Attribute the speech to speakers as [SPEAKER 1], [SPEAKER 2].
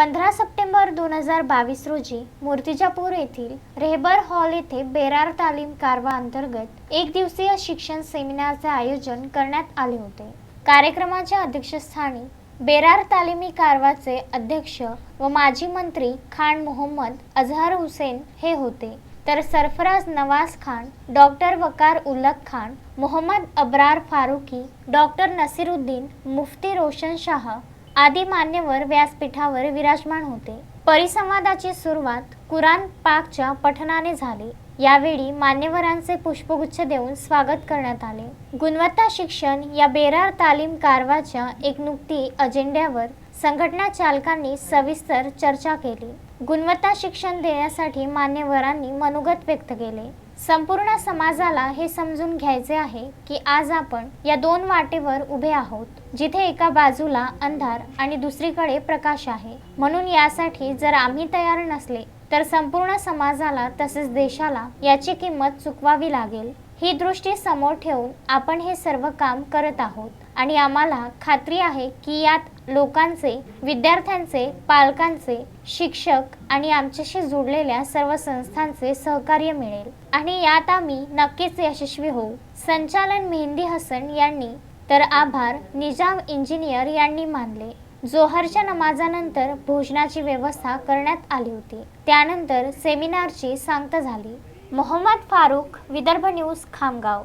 [SPEAKER 1] पंधरा सप्टेंबर दोन हजार बावीस रोजी मूर्तिजापूर येथील रेहबर हॉल येथे बेरार तालीम कारवा अंतर्गत एक दिवसीय शिक्षण सेमिनारचे आयोजन करण्यात आले होते. कार्यक्रमाच्या अध्यक्षस्थानी बेरार तालिमी कारवाचे अध्यक्ष व माजी मंत्री खान मोहम्मद अझहर हुसेन हे होते. तर सरफराज नवाज खान डॉक्टर वकार उल्लक खान मोहम्मद अब्रार फारुकी डॉक्टर नसीरुद्दीन मुफ्ती रोशन शाह आदी मान्यवर व्यासपीठावर विराजमान होते. परिसंवादाची सुरुवात कुराण पाकच्या पठणाने झाली. यावेळी मान्यवरांचे पुष्पगुच्छ देऊन स्वागत करण्यात आले. गुणवत्ता शिक्षण या बेरार तालीम कारवाच्या एक नुकती अजेंड्यावर संघटना चालकांनी सविस्तर चर्चा केली. गुणवत्ता शिक्षण देण्यासाठी मान्यवरांनी मनोगत व्यक्त केले. संपूर्ण समाजाला हे समजून घ्यायचे आहे की आज आपण या दोन वाटेवर उभे आहोत जिथे एका बाजूला अंधार आणि दुसरीकडे प्रकाश आहे. म्हणून यासाठी जर आम्ही तयार नसले तर संपूर्ण समाजाला तसेच देशाला याची किंमत चुकवावी लागेल. ही दृष्टी समोर ठेवून आपण हे सर्व काम करत आहोत. आणि आम्हाला खात्री आहे की यात लोकांचे विद्यार्थ्यांचे पालकांचे शिक्षक आणि आमच्याशी जोडलेल्या सर्व संस्थांचे सहकार्य मिळेल. आणि यात आम्ही नक्कीच यशस्वी होऊ. संचालन मेहंदी हसन यांनी तर आभार निजाम इंजिनियर यांनी मानले. जोहरच्या नमाजानंतर भोजनाची व्यवस्था करण्यात आली होती. त्यानंतर सेमिनारची सांगता झाली. मोहम्मद फारूक विदर्भ न्यूज खामगाव.